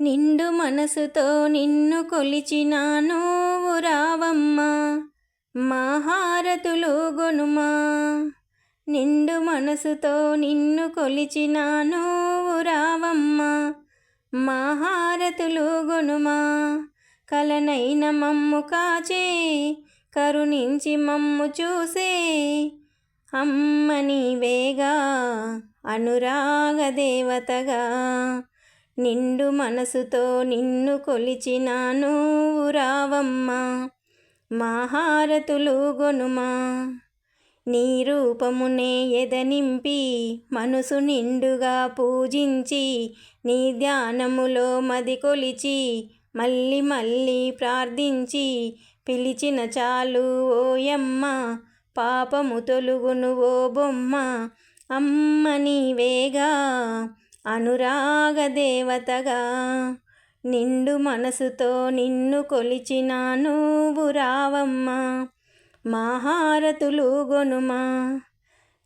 నిండు మనసుతో నిన్ను కొలిచినాను రావమ్మా. మహారతులు గొనుమా. నిండు మనసుతో నిన్ను కొలిచినాను రావమ్మా. మహారతులు గొనుమా. కలనైన మమ్ము కాచే కరుణించి మమ్ము చూసే. అమ్మ నీవేగా అనురాగ దేవతగా. నిండు మనసుతో నిన్ను కొలిచినాను రావమ్మా. మహారతులు గొనుమా. నీ రూపమునే ఎదనింపి మనసు నిండుగా పూజించి నీ ధ్యానములో మది కొలిచి మళ్ళీ మళ్ళీ ప్రార్థించి పిలిచిన చాలు ఓయమ్మ పాపము తొలుగును ఓ బొమ్మ. అమ్మ నీవేగా అనురాగ దేవతగా నిండు మనసుతో నిన్ను కొలిచినాను రావమ్మ. మహారతులు గొనుమా.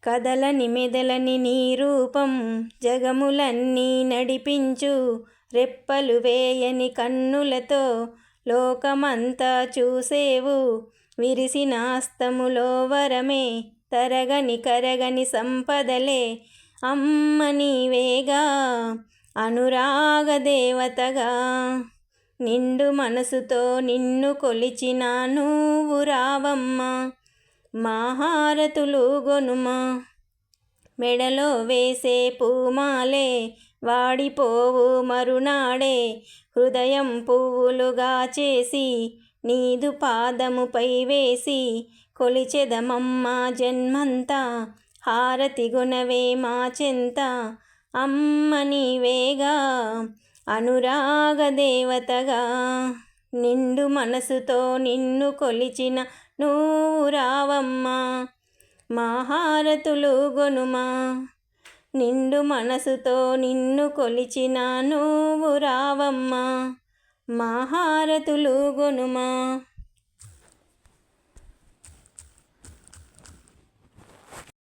కదలని మెదలని నీ రూపం జగములన్నీ నడిపించు. రెప్పలు వేయని కన్నులతో లోకమంతా చూసేవు. విరిసిన అస్తములో వరమే తరగని కరగని సంపదలే అమ్మ నీవేగా అనురాగ దేవతగా. నిండు మనసుతో నిన్ను కొలిచినాను రావమ్మ మాహారతులు గొనుమా. మెడలో వేసే పూమాలే వాడిపోవు మరునాడే. హృదయం పువ్వులుగా చేసి నీదు పాదముపై వేసి కొలిచెదమమ్మ జన్మంతా హారతి గుణవే మా చెంత అమ్మ నీవేగా అనురాగ దేవతగా. నిండు మనసుతో నిన్ను కొలిచిన నువ్వు రావమ్మా మహారతులు గొనుమా. నిండు మనసుతో నిన్ను కొలిచిన నువ్వు రావమ్మా మహారతులు గొనుమా.